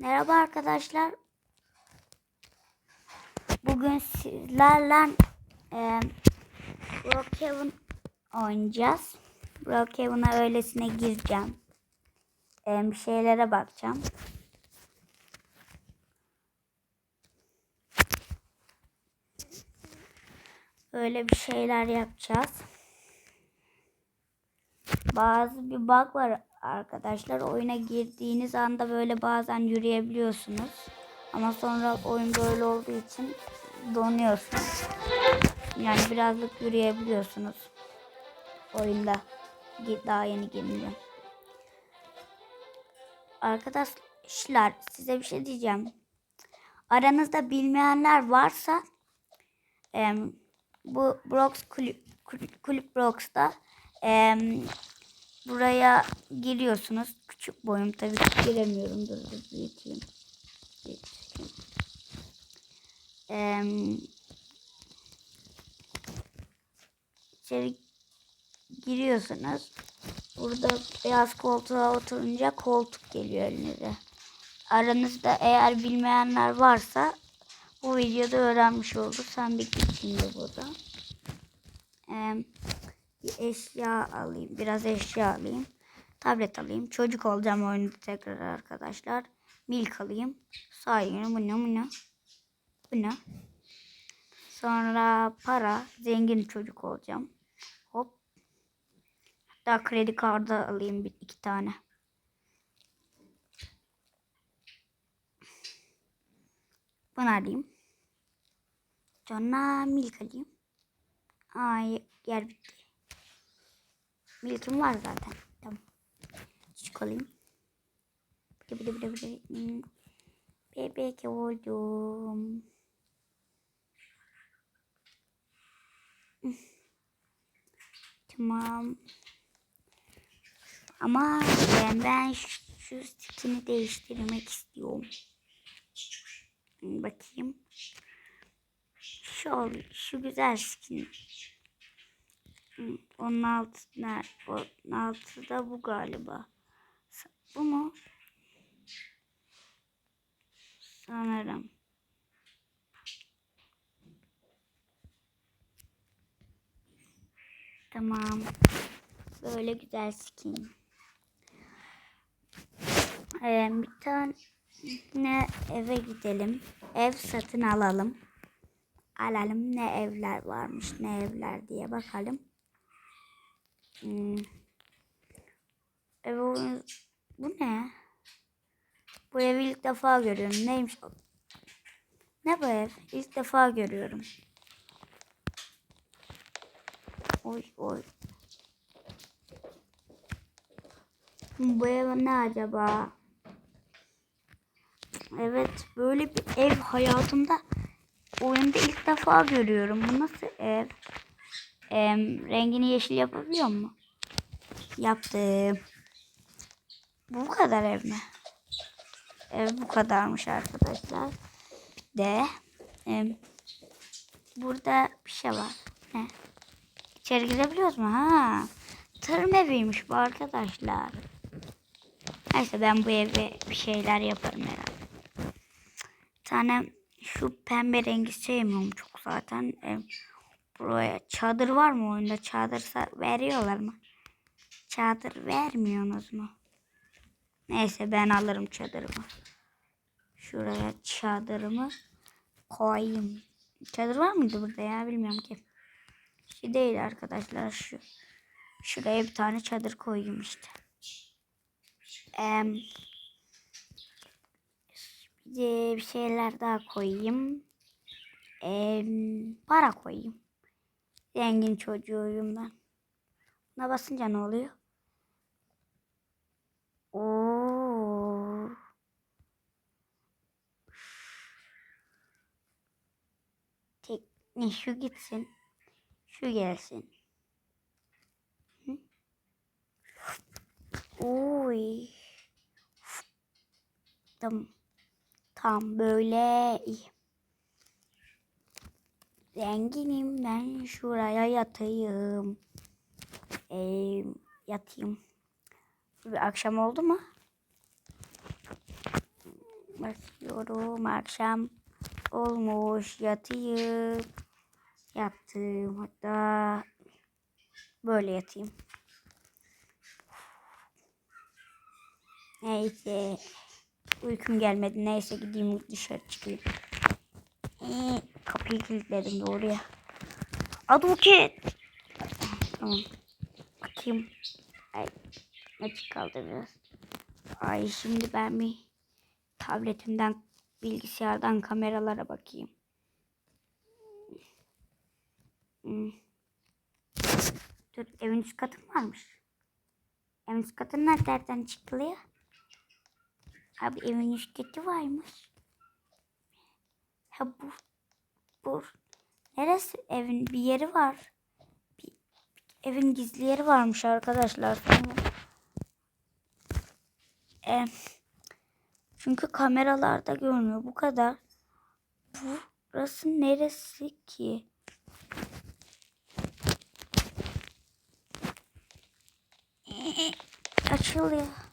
Merhaba arkadaşlar. Bugün sizlerle e, Brookhaven oynayacağız. Brookhaven'a öylesine gireceğim. E, bir şeylere bakacağım. Öyle bir şeyler yapacağız. Bazı bir bug var arkadaşlar. Oyuna girdiğiniz anda böyle bazen yürüyebiliyorsunuz. Ama sonra oyun böyle olduğu için donuyorsunuz. Yani birazcık yürüyebiliyorsunuz. Oyunda daha yeni girince. Arkadaşlar size bir şey diyeceğim. Aranızda bilmeyenler varsa bu Brox kulüp, kulüp, Brox'ta buraya giriyorsunuz. Küçük boyum tabii giremiyorum. Dur dur büyüteyim. büyüteyim. Em, içeri giriyorsunuz. Burada beyaz koltuğa oturunca koltuk geliyor elinize. Aranızda eğer bilmeyenler varsa bu videoda öğrenmiş oldu. Sen bir git şimdi burada. Ee, bir eşya alayım. Biraz eşya alayım. Tablet alayım. Çocuk olacağım oyunda tekrar arkadaşlar. Milk alayım. Saygını bu ne bu ne? Bu ne? Sonra para. Zengin çocuk olacağım. Hop. Hatta kredi kartı alayım bir iki tane. Bunu alayım. Sonra milk alayım. Ay yer bitti. Milkim var zaten. Tamam. Küçük alayım. Bide bide bide bide. Hmm. Bebek oldum. Tamam. Ama ben, ben şu, şu skin'i değiştirmek istiyorum. Hmm, Bakayım. Şu, şu güzel skin. Onun altı, ne? Onun altı da bu galiba. Bu mu? Sanırım. Tamam. Böyle güzel skin. Ee, bir tane eve gidelim. Ev satın alalım. Alalım ne evler varmış ne evler diye bakalım. Hmm. Ev oyunu- bu ne? Bu evi ilk defa görüyorum. Neymiş? Ne bu ev? İlk defa görüyorum. Oy oy. Bu ev ne acaba? Evet böyle bir ev hayatımda oyunda ilk defa görüyorum. Bu nasıl ev? Em, rengini yeşil yapabiliyor mu? Yaptım. Bu kadar ev mi? Ev bu kadarmış arkadaşlar. De em, burada bir şey var. Ne? İçeri girebiliyoruz mu? Ha. Tarım eviymiş bu arkadaşlar. Neyse ben bu eve bir şeyler yaparım herhalde. Tane şu pembe rengi sevmiyorum çok zaten. Em, buraya çadır var mı oyunda? Çadır sa- veriyorlar mı? Çadır vermiyorsunuz mu? Neyse ben alırım çadırımı. Şuraya çadırımı koyayım. Çadır var mıydı burada ya bilmiyorum ki. Şu değil arkadaşlar şu. Şuraya bir tane çadır koyayım işte. Em, bir şeyler daha koyayım. Em, para koyayım. Zengin çocuğuyum ben. Buna basınca ne oluyor? Oo. Ne şu gitsin. Şu gelsin. Oy. Tam tam böyle iyi. Zenginim ben şuraya yatayım. Ee, yatayım. Akşam oldu mu? Basıyorum. Akşam olmuş. Yatayım. Yattım. Hatta böyle yatayım. Neyse. Uykum gelmedi. Neyse gideyim dışarı çıkayım. Ee, kapıyı kilitledim doğruya. Aduket. Tamam. Bakayım. Ay, açık kaldı biraz. Ay şimdi ben bir tabletimden bilgisayardan kameralara bakayım. Hmm. Dur evin üst katı mı varmış? Evin üst katı nereden çıkılıyor? Abi evin üst katı varmış. Ha bu. Bu. Neresi? Evin bir yeri var. Bir, evin gizli yeri varmış arkadaşlar. Ee, çünkü kameralarda görünüyor. Bu kadar. Burası neresi ki? Açılıyor.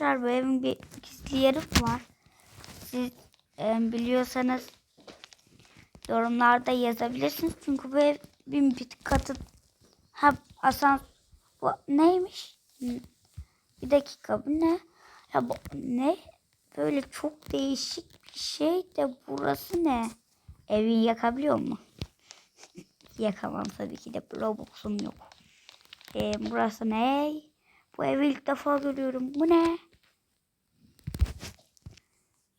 Arkadaşlar bu evin bir gizli yeri var. Siz e, biliyorsanız yorumlarda yazabilirsiniz. Çünkü bu evin bir katı ha asans bu neymiş? Bir dakika bu ne? Ya bu ne? Böyle çok değişik bir şey de burası ne? Evi yakabiliyor mu? Yakamam tabii ki de Robux'um yok. E, burası ne? Bu evi ilk defa görüyorum. Bu ne?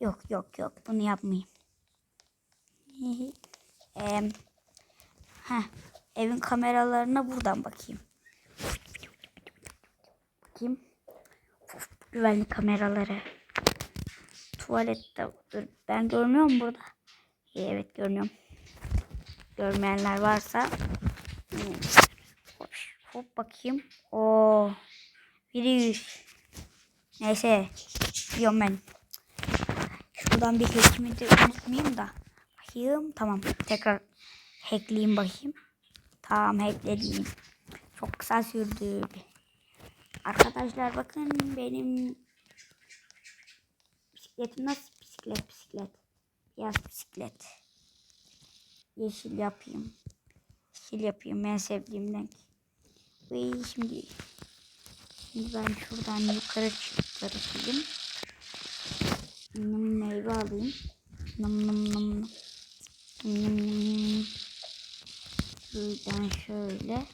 Yok yok yok bunu yapmayayım. ee, heh, evin kameralarına buradan bakayım. Bakayım. Güvenlik kameraları. Tuvalette dur, ben görmüyorum burada. İyi, evet görünüyorum. Görmeyenler varsa hop, hop bakayım. Oo. Virüs. Neyse. Diyorum ben. Şuradan bir hackimi de unutmayayım da. Bakayım. Tamam. Tekrar hackleyeyim bakayım. Tamam hackledim. Çok kısa sürdü. Arkadaşlar bakın benim bisikletim nasıl bisiklet bisiklet. Beyaz bisiklet. Yeşil yapayım. Yeşil yapayım. En sevdiğim renk. Ve şimdi Şimdi ben şuradan yukarı çıkartayım. Nım meyve alayım. Nım nım nım. Nım nım. Şuradan şöyle.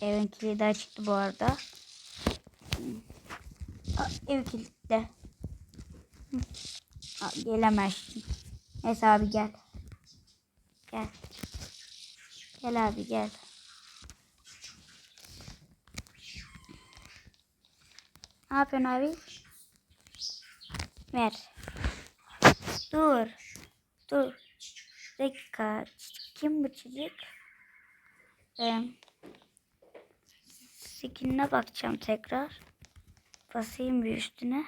Evin kilidi açıktı bu arada. Ev kilitli. Aa, gelemezsin. Neyse abi gel. Gel. Gel abi gel. Ne yapıyorsun abi? Ver. Dur. Dur. Dakika. Kim bu çocuk? Ee, skinine bakacağım tekrar. Basayım bir üstüne.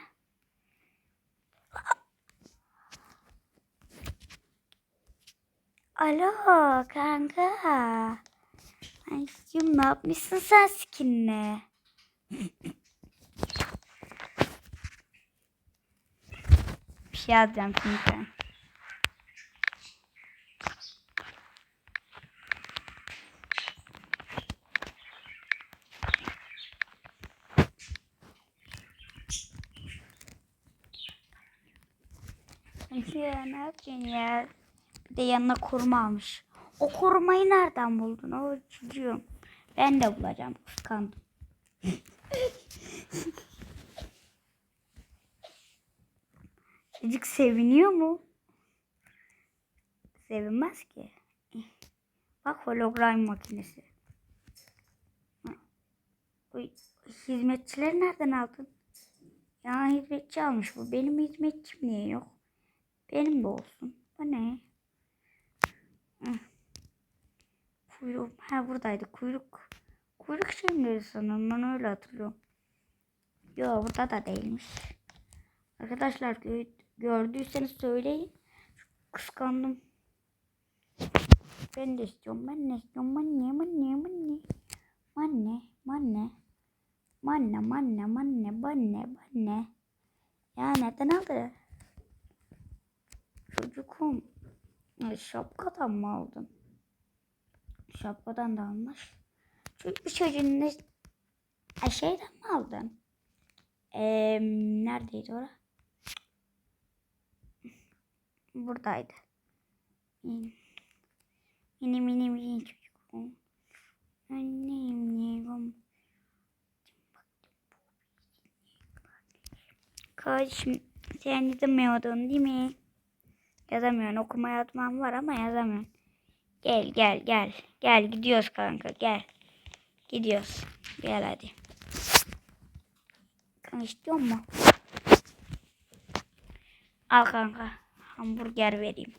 Alo kanka. Ay, ne yapmışsın sen skinine? Şey yazacağım şimdi. Ya ne yapacaksın ya? Bir de yanına koruma almış. O korumayı nereden buldun? O çocuğum. Ben de bulacağım. Kıskandım. Çocuk seviniyor mu? Sevinmez ki. Bak hologram makinesi. Uy, hizmetçileri nereden aldın? Ya hizmetçi almış bu. Benim hizmetçim niye yok? Benim de olsun. Bu ne? Kuyruk. Ha buradaydı. Kuyruk. Kuyruk şimdi sanırım. Ben öyle hatırlıyorum. Yok burada da değilmiş. Arkadaşlar gördüyseniz söyleyin. Kıskandım. Ben de istiyorum. Ben de istiyorum. Manne manne manne. Manne manne. Manne manne manne manne manne. Ya neden aldı? Çocukum. Ay, Şapkadan mı aldın? Şapkadan da almış. Çünkü çocuğun ne... Ay, şeyden mi aldın? Eee neredeydi ora? Buradaydı. Mini mini mini, çocuğum. Annem yeğenim. Kardeşim sen yazamıyordun değil mi? Yazamıyorsun. Okuma yazmam var ama yazamıyorsun. Gel gel gel. Gel gidiyoruz kanka gel. Gidiyoruz. Gel hadi. Kanka istiyor mu? Al kanka. Hamburger vereyim.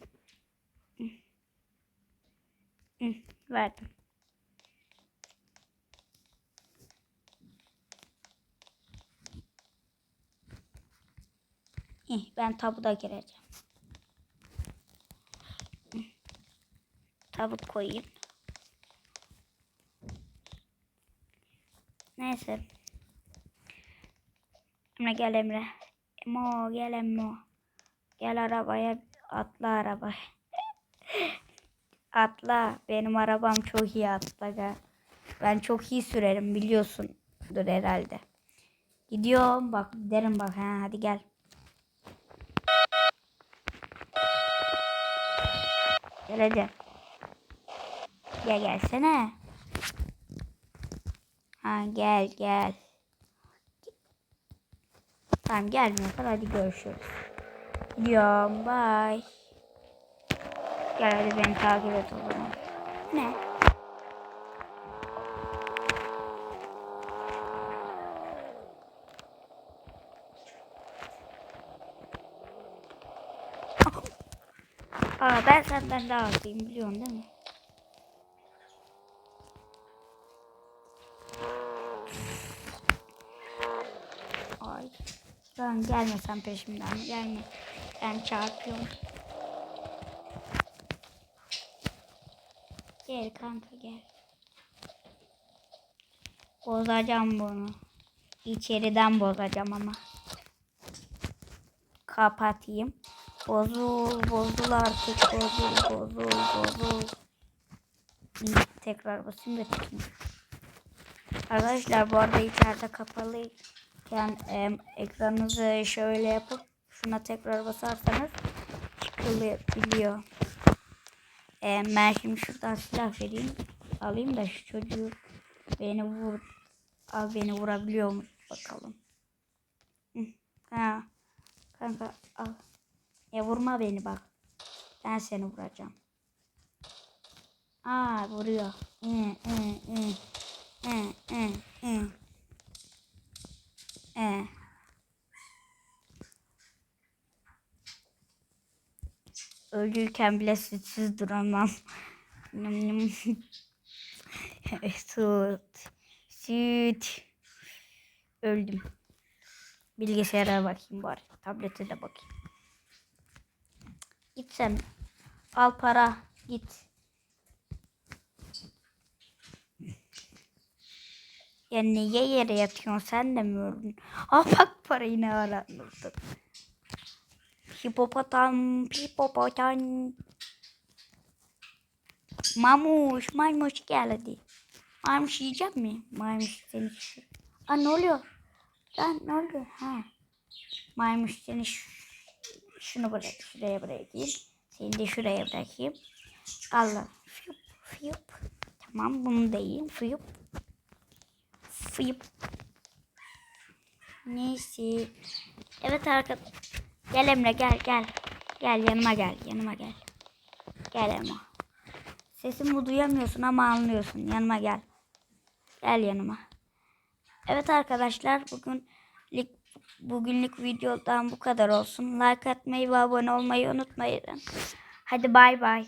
Hı. Verdim. Ben tabuda gireceğim. Hı. Tabut koyayım. Neyse. Emre gel Emre. Emo gel Emo. Gel arabaya atla arabaya. atla. Benim arabam çok iyi atla gel. Ben çok iyi sürerim biliyorsundur herhalde. Gidiyorum bak derim bak ha hadi gel. Gel hadi. Gel gelsene. Ha gel gel. Tamam gelmiyorsan hadi görüşürüz. Gidiyorum bye. Gel hadi beni takip et o zaman. Ne? Aa ben senden daha azıyım biliyorsun değil mi? Ay. Ben gelmesem peşimden gelme. Ben çarpıyorum. Gel kanka gel. Bozacağım bunu. İçeriden bozacağım ama. Kapatayım. Bozul, bozul artık. Bozul, bozul, bozul. Şimdi tekrar basayım da çıkayım. Arkadaşlar bu arada içeride kapalı. Yani e, ekranınızı şöyle yapıp şuna tekrar basarsanız çıkılabiliyor. E, ben şimdi şuradan silah vereyim. Alayım da şu çocuğu beni vur. Al beni vurabiliyor mu bakalım. Hı, Ha. Kanka al. E vurma beni bak. Ben seni vuracağım. Aa vuruyor. Hı, hı, hı. Hı, hı, hı. Ee. Ölürken bile sütsüz duramam. Süt. Süt. Öldüm. Bilgisayara bakayım bari. Tablete de bakayım. Git sen. Al para. Git. Ya niye yere yatıyorsun sen de mi öldün? Al bak parayı ne aradın. Hipopotam, hipopotam. Mamuş, maymuş geldi. Maymuş yiyecek mi? Maymuş seni. Aa ne oluyor? Lan ne oluyor? Ha. Maymuş seni şu, şunu bırak, şuraya bırakayım. Seni de şuraya bırakayım. Allah. Fiyup, fiyup. Tamam bunu da yiyeyim. Fiyup. Fıyıp. Neyse. Evet arkadaşlar. Gel Emre gel gel. Gel yanıma gel yanıma gel. Gel Emre. Sesimi duyamıyorsun ama anlıyorsun. Yanıma gel. Gel yanıma. Evet arkadaşlar bugün bugünlük videodan bu kadar olsun. Like atmayı ve abone olmayı unutmayın. Hadi bay bay.